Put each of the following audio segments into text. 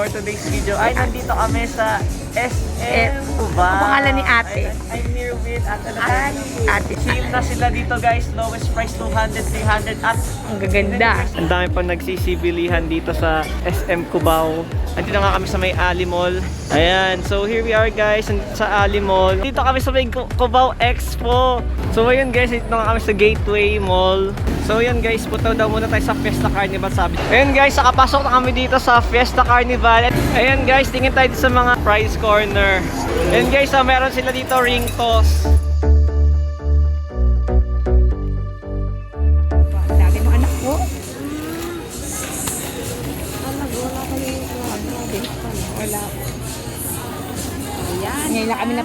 for today's video ay nandito kami sa SM Cubao. ang pangalan ni ate. Ay, I'm here with Ate Ate, ate. Team na sila dito guys. Lowest price 200, 300 at Ang gaganda. ang dami pa nagsisibilihan dito sa SM Cubao. Andito nga kami sa may Ali Mall. Ayan, so here we are guys sa Ali Mall. Dito kami sa may Cu- Cubao Expo. So ayun guys, dito nga kami sa Gateway Mall. So ayun guys, punta daw muna tayo sa Fiesta Carnival sabi. Ayun guys, nakapasok na kami dito sa Fiesta Carnival. Ayun guys, tingin tayo dito sa mga prize corner. Ayun guys, ah, meron sila dito ring toss.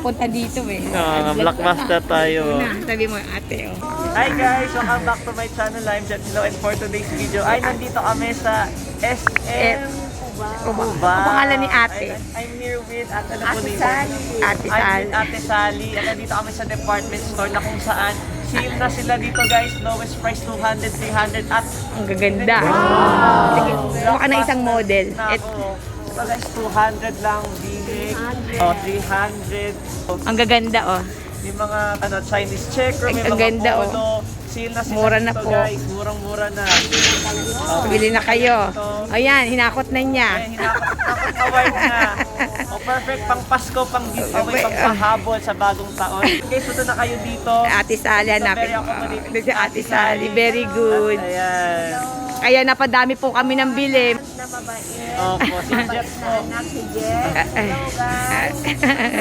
Napunta dito eh. Ah, blockbuster tayo. Na, sabi mo ate oh. Hi guys! Welcome back to my channel. I'm Jet Silo and for today's video ay nandito kami sa SM Cubao. Cubao. Ang pangalan ni ate. Ay, I'm here with Ate Ate Napolino. Sally. Ate I'm Sally. with Ate Sally. At nandito kami sa department store na kung saan sale na sila dito guys. Lowest price 200, 300 at Ang gaganda. Sige, kuha ka na isang model. Et, Nako. Ito guys, 200 lang. Oh, 300. Oh, ang gaganda oh. May mga ano, Chinese checker, may Ang mga ganda, oh. polo. Sale na sila Mura na dito po. guys. Murang-mura na. Oh, Bili na kayo. Ayan, hinakot na niya. Eh, hinakot na. Oh, perfect pang Pasko, pang giveaway, pang pahabol sa bagong taon. Guys, punta na kayo dito. Ate Sally, hanapin mo. Ate Sally, very good. Ayan. Kaya napadami po kami ng bili. Opo, si Jeff po. Thank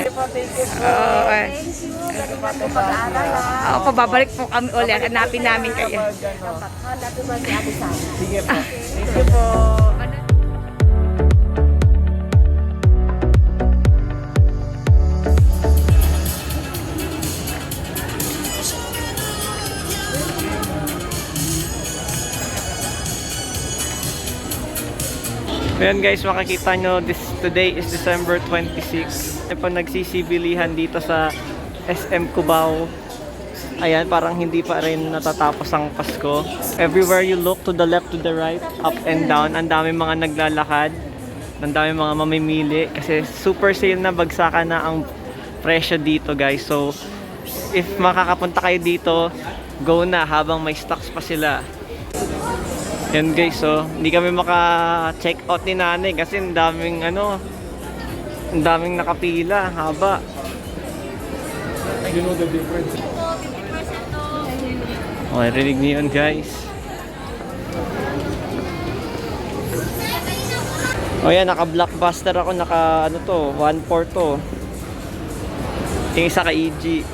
you po, thank you po. Oo, eh. Thank you po, Ate. Oo, pababalik po kami ulit. Hanapin namin kayo. Sige po. Thank you po. Ayan guys, makikita nyo, this, today is December 26. Ay pa nagsisibilihan dito sa SM Cubao. Ayan, parang hindi pa rin natatapos ang Pasko. Everywhere you look, to the left, to the right, up and down, ang dami mga naglalakad. Ang dami mga mamimili kasi super sale na, bagsakan na ang presyo dito guys. So, if makakapunta kayo dito, go na habang may stocks pa sila. Yan guys, so hindi kami maka-check out ni nanay kasi ang daming ano, ang daming nakapila, haba. You know the difference. Okay, rinig niyo yun guys. O yan, naka-blockbuster ako, naka ano to, 1.4 to. Yung isa ka EG.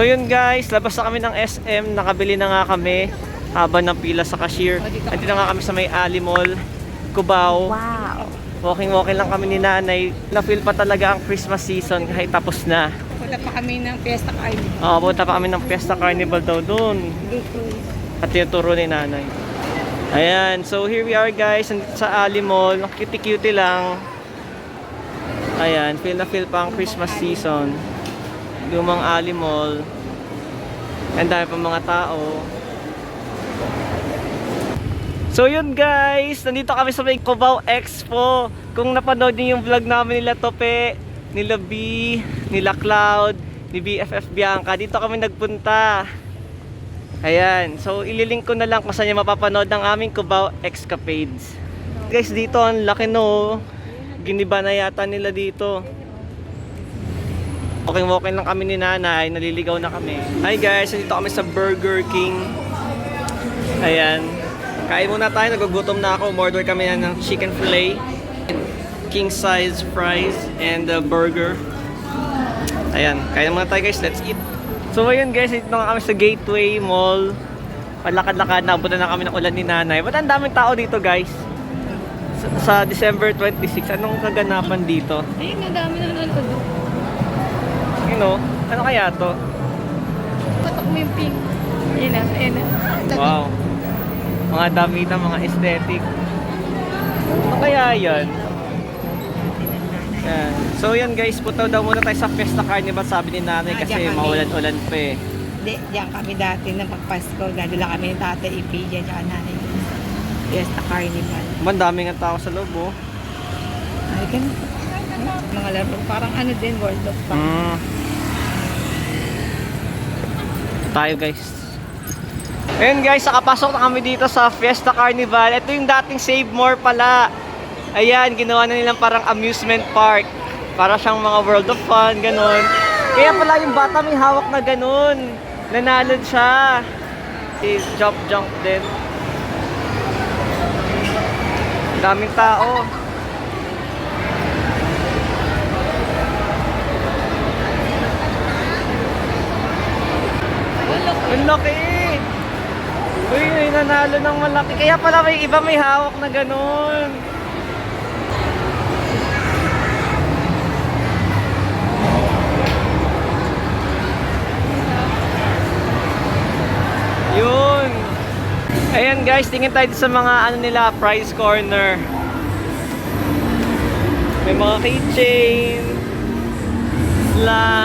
So yun guys, labas na kami ng SM, nakabili na nga kami habang ng pila sa cashier. Andito na nga kami sa may Ali Mall, Cubao. Wow. Walking-walking lang kami ni nanay. Na-feel pa talaga ang Christmas season kahit tapos na. Punta pa kami ng Fiesta Carnival. Oo, punta pa kami ng Fiesta Carnival daw doon. At tinuturo ni nanay. Ayan, so here we are guys sa Ali Mall. Cutie-cutie lang. Ayan, feel na feel pa ang Christmas season. Lumang Ali Mall. Ang dami pa mga tao. So yun guys, nandito kami sa may Cubao Expo. Kung napanood niyo yung vlog namin nila Tope, nila B, nila Cloud, ni BFF Bianca, dito kami nagpunta. Ayan, so ililink ko na lang kung saan niyo mapapanood ang aming Cubao Escapades. Guys, dito ang laki no. Giniba na yata nila dito. Walking-walking lang kami ni nanay, naliligaw na kami. Hi guys, nandito kami sa Burger King. Ayan. Kain muna tayo, nagugutom na ako. Order kami na ng chicken fillet, king size fries, and a burger. Ayan, kain muna tayo guys, let's eat. So ayun guys, ito na kami sa Gateway Mall. Palakad-lakad, nabutan na kami ng ulan ni nanay. Ba't ang daming tao dito guys? Sa December 26, anong kaganapan dito? Ayun, ang dami na nanonood. You know, ano kaya to? Patok mo yung pink. Ayun na, ayun na. Wow. Mga damitan, mga aesthetic. Ano kaya yan? Yan. So yan guys, punta daw muna tayo sa Fiesta Carnival sabi ni nanay Ah, kasi diyan kami. maulan-ulan pa eh. Hindi, diyan kami dati na magpasko. Dadala kami ng tatay Ipidya at nanay. Fiesta Carnival. Man, daming ang tao sa loob oh. Ay, ganun. Mga laro. Parang ano din, World of Tanks. Mm. Tayo guys. Ayun guys, nakapasok na kami dito sa Fiesta Carnival. Ito yung dating Save More pala. Ayan, ginawa na nilang parang amusement park. Para siyang mga World of Fun, ganun. Kaya pala yung bata may hawak na ganun. Nanalon siya. Si Jump Jump din. Daming tao. Ang laki! Uy, may nanalo ng malaki. Kaya pala may iba may hawak na ganun. Yun. Ayan guys, tingin tayo sa mga ano nila, prize corner. May mga keychain, slime,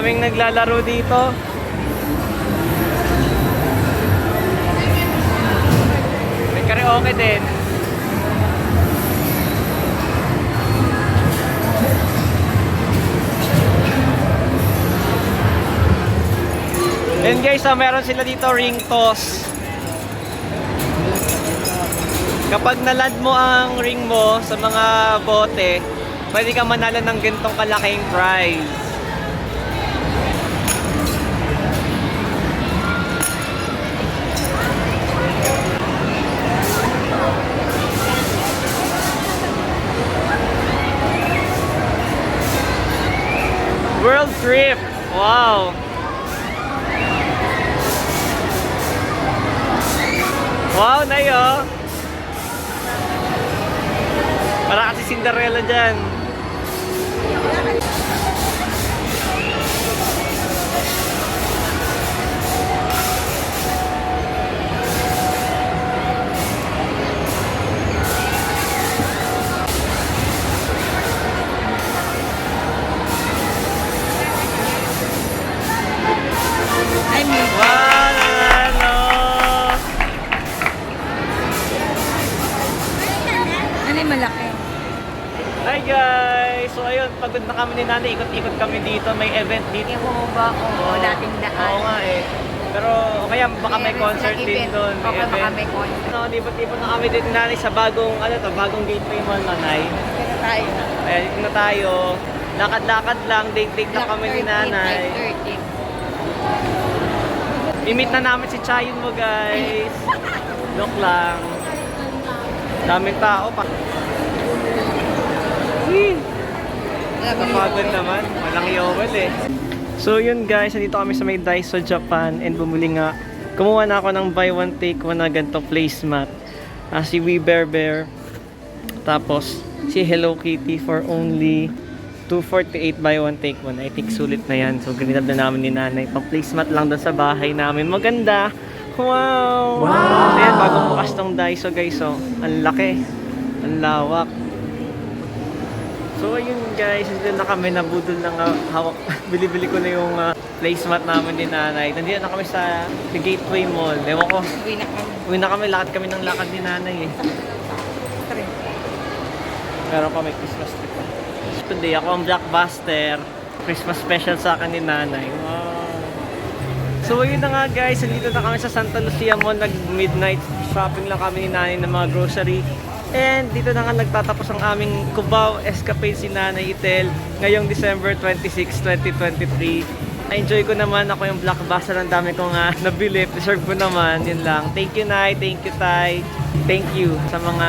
daming naglalaro dito. May karaoke din. And guys, ah, meron sila dito ring toss. Kapag nalad mo ang ring mo sa mga bote, pwede ka manalo ng gantong kalaking prize. World trip! Wow! Wow, Nayo! Para kasi Cinderella dyan. Pagod na kami ni Nanay, ikot-ikot kami dito. May event dito. Yung ko, Oo. dating daan. Oo nga eh. Pero kaya baka may Meron concert din event. doon. Oo, baka may concert. No, libot-libot na kami din nanay sa bagong, ano to, bagong gateway mall nanay. Pero tayo. Ayan, dito na tayo. Lakad-lakad lang, date-date na kami ni nanay. 5.30. I-meet na namin si Chayon mo guys. Joke lang. Daming tao pa. Whee! Napagod naman. Walang yowel eh. So yun guys, nandito kami sa may Daiso Japan and bumili nga. Kumuha na ako ng buy one take one na ganito placemat. Ah, si We Bear Bear. Tapos si Hello Kitty for only 248 buy one take one. I think sulit na yan. So grinab na namin ni nanay. Pang placemat lang doon sa bahay namin. Maganda. Wow! Wow! Ayan, bagong bukas tong Daiso guys. So, ang laki. Ang lawak. So ayun guys, nandito na kami, nabudol na nga hawak. Bili-bili ko na yung ah, placemat namin ni nanay. Nandito na kami sa the Gateway Mall. Ewan ko, Uwi na kami. uwi na kami, lakad kami ng lakad ni nanay eh. Meron kami Christmas tree pa. Today ako ang Blockbuster. Christmas special sa akin ni nanay. Wow. So ayun na nga guys, nandito na kami sa Santa Lucia Mall. Nag-midnight shopping lang kami ni nanay ng mga grocery. And dito na nga nagtatapos ang aming Cubao Escapade si Nanay Itel ngayong December 26, 2023. Na-enjoy ko naman ako yung blockbuster. Ang dami kong uh, nabili. Deserve ko naman. Yun lang. Thank you, Nay. Thank you, Tay. Thank you sa mga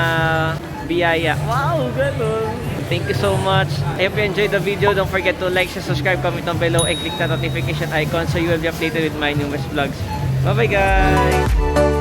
biyaya. Wow, ganun. Thank you so much. I hope you enjoyed the video. Don't forget to like, share, subscribe, comment down below, and click the notification icon so you will be updated with my newest vlogs. Bye-bye, guys!